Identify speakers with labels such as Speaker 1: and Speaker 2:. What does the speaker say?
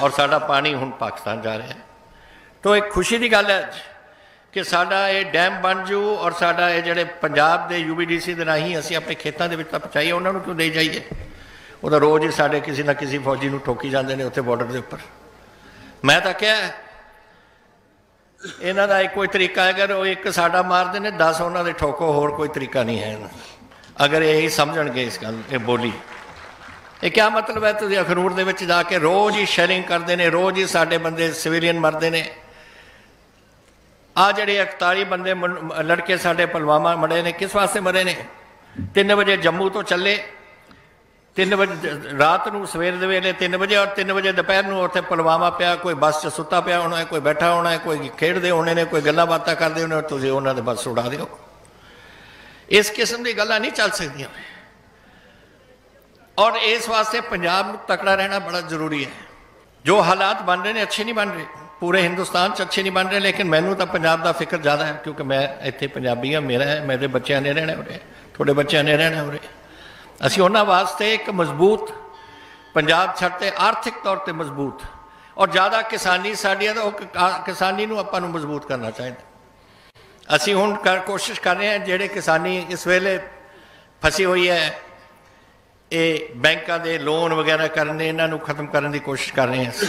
Speaker 1: ਔਰ ਸਾਡਾ ਪਾਣੀ ਹੁਣ ਪਾਕਿਸਤਾਨ ਜਾ ਰਿਹਾ ਹੈ। ਤੋ ਇੱਕ ਖੁਸ਼ੀ ਦੀ ਗੱਲ ਹੈ ਕਿ ਸਾਡਾ ਇਹ ਡੈਮ ਬਣ ਜੂ ਔਰ ਸਾਡਾ ਇਹ ਜਿਹੜੇ ਪੰਜਾਬ ਦੇ ਯੂਬੀਡੀਸੀ ਦੇ ਰਾਹੀਂ ਅਸੀਂ ਆਪਣੇ ਖੇਤਾਂ ਦੇ ਵਿੱਚ ਤਾਂ ਪਹੁੰਚਾਈਏ ਉਹਨਾਂ ਨੂੰ ਕਿਉਂ ਨਹੀਂ ਜਾਈਏ? ਉਹ ਤਾਂ ਰੋਜ਼ ਹੀ ਸਾਡੇ ਕਿਸੇ ਨਾ ਕਿਸੇ ਫੌਜੀ ਨੂੰ ਠੋਕੀ ਜਾਂਦੇ ਨੇ ਉੱਥੇ ਬਾਰਡਰ ਦੇ ਉੱਪਰ। ਮੈਂ ਤਾਂ ਕਿਹਾ, ਇਹਨਾਂ ਦਾ ਇੱਕ ਕੋਈ ਤਰੀਕਾ ਹੈ ਅਗਰ ਉਹ ਇੱਕ ਸਾਡਾ ਮਾਰਦੇ ਨੇ 10 ਉਹਨਾਂ ਦੇ ਠੋਕੋ, ਹੋਰ ਕੋਈ ਤਰੀਕਾ ਨਹੀਂ ਹੈ ਅਗਰ ਇਹ ਸਮਝਣਗੇ ਇਸ ਗੱਲ, ਇਹ ਬੋਲੀ। ਇਹ ਕੀ ਮਤਲਬ ਹੈ ਤੁਸੀਂ ਅਖਨੂਰ ਦੇ ਵਿੱਚ ਜਾ ਕੇ ਰੋਜ਼ ਹੀ ਸ਼ੇਅਰਿੰਗ ਕਰਦੇ ਨੇ, ਰੋਜ਼ ਹੀ ਸਾਡੇ ਬੰਦੇ ਸਿਵਿਲੀਅਨ ਮਰਦੇ ਨੇ। ਆ ਜਿਹੜੇ 41 ਬੰਦੇ ਮੁੰ- ਲੜਕੇ ਸਾਡੇ ਪੁਲਵਾਮਾ ਮਰੇ ਨੇ, ਕਿਸ ਵਾਸਤੇ ਮਰੇ ਨੇ? 3 ਵਜੇ ਜੰਮੂ ਤੋਂ ਚੱਲੇ 3 ਵਜੇ ਰਾਤ ਨੂੰ ਸਵੇਰ ਦੇ ਵੇਲੇ 3 ਵਜੇ ਔਰ 3 ਵਜੇ ਦੁਪਹਿਰ ਨੂੰ ਉੱਥੇ ਪੁਲਵਾਮਾ ਪਿਆ, ਕੋਈ ਬੱਸ 'ਚ ਸੁੱਤਾ ਪਿਆ ਹੋਣਾ ਹੈ ਕੋਈ ਬੈਠਾ ਹੋਣਾ ਹੈ ਕੋਈ ਖੇਡਦੇ ਹੋਣੇ ਨੇ, ਕੋਈ ਗੱਲਾਂ ਬਾਤਾਂ ਕਰਦੇ ਹੋਣੇ ਔਰ ਤੁਸੀਂ ਉਹਨਾਂ ਦੇ ਬੱਸ ਉਡਾ ਦਿਓ। ਇਸ ਕਿਸਮ ਦੀ ਗੱਲਾਂ ਨਹੀਂ ਚੱਲ ਸਕਦੀਆਂ। ਔਰ ਇਸ ਵਾਸਤੇ ਪੰਜਾਬ ਨੂੰ ਤਕੜਾ ਰਹਿਣਾ ਬੜਾ ਜ਼ਰੂਰੀ ਹੈ। ਜੋ ਹਾਲਾਤ ਬਣ ਰਹੇ ਨੇ, ਅੱਛੇ ਨਹੀਂ ਬਣ ਰਹੇ। ਪੂਰੇ ਹਿੰਦੁਸਤਾਨ 'ਚ ਅੱਛੇ ਨਹੀਂ ਬਣ ਰਹੇ, ਲੇਕਿਨ ਮੈਨੂੰ ਤਾਂ ਪੰਜਾਬ ਦਾ ਫਿਕਰ ਜ਼ਿਆਦਾ ਹੈ, ਕਿਉਂਕਿ ਮੈਂ ਇੱਥੇ ਪੰਜਾਬੀ ਹਾਂ, ਮੇਰਾ ਹੈ, ਮੇਰੇ ਬੱਚਿਆਂ ਨੇ ਰਹਿਣਾ ਉਰੇ, ਤੁਹਾਡੇ ਬੱਚਿਆਂ ਨੇ ਰਹਿਣਾ ਉਰੇ। ਅਸੀਂ ਉਹਨਾਂ ਵਾਸਤੇ ਇੱਕ ਮਜ਼ਬੂਤ ਪੰਜਾਬ ਛੱਡ ਤੇ ਆਰਥਿਕ ਤੌਰ ਤੇ ਮਜ਼ਬੂਤ ਔਰ ਜ਼ਿਆਦਾ ਕਿਸਾਨੀ ਸਾਡੀ ਹੈ ਤਾਂ ਉਹ ਕਿਸਾਨੀ ਨੂੰ ਆਪਾਂ ਨੂੰ ਮਜ਼ਬੂਤ ਕਰਨਾ ਚਾਹੀਦਾ। ਅਸੀਂ ਹੁਣ ਕਰ, ਕੋਸ਼ਿਸ਼ ਕਰ ਰਹੇ ਹਾਂ, ਜਿਹੜੇ ਕਿਸਾਨੀ ਇਸ ਵੇਲੇ ਫਸੀ ਹੋਈ ਹੈ ਇਹ ਬੈਂਕਾਂ ਦੇ ਲੋਨ ਵਗੈਰਾ ਕਰਨੇ, ਇਹਨਾਂ ਨੂੰ ਖਤਮ ਕਰਨ ਦੀ ਕੋਸ਼ਿਸ਼ ਕਰ ਰਹੇ ਹਾਂ ਅਸੀਂ।